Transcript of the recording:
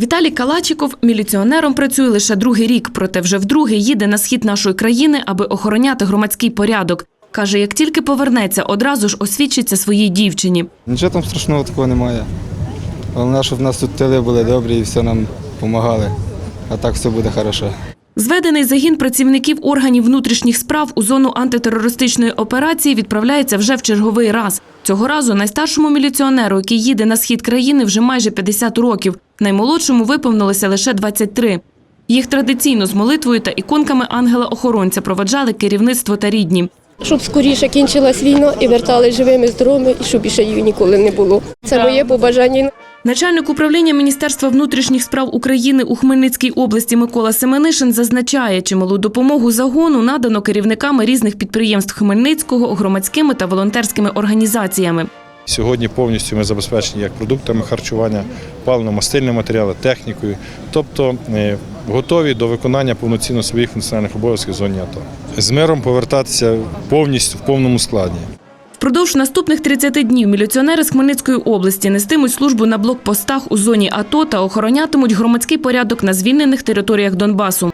Віталій Калачіков міліціонером працює лише другий рік, проте вже вдруге їде на схід нашої країни, аби охороняти громадський порядок. Каже, як тільки повернеться, одразу ж освідчиться своїй дівчині. Нічого там страшного такого немає. Головне, щоб в нас тут тили були добрі і все нам допомагали. А так все буде добре. Зведений загін працівників органів внутрішніх справ у зону антитерористичної операції відправляється вже в черговий раз. Цього разу найстаршому міліціонеру, який їде на схід країни, вже майже 50 років. Наймолодшому виповнилося лише 23. Їх традиційно з молитвою та іконками ангела-охоронця проведжали керівництво та рідні. Щоб скоріше кінчилась війна і вертали живими, здоровими, і щоб більше її ніколи не було. Це моє побажання. Начальник управління Міністерства внутрішніх справ України у Хмельницькій області Микола Семенишин зазначає, чималу допомогу загону надано керівниками різних підприємств Хмельницького, громадськими та волонтерськими організаціями. Сьогодні повністю ми забезпечені як продуктами харчування, паливно-мастильними матеріалами, технікою, тобто е, готові до виконання повноцінно своїх функціональних обов'язків в зоні АТО. З миром повертатися повністю в повному складі. Впродовж наступних 30 днів міліціонери з Хмельницької області нестимуть службу на блокпостах у зоні АТО та охоронятимуть громадський порядок на звільнених територіях Донбасу.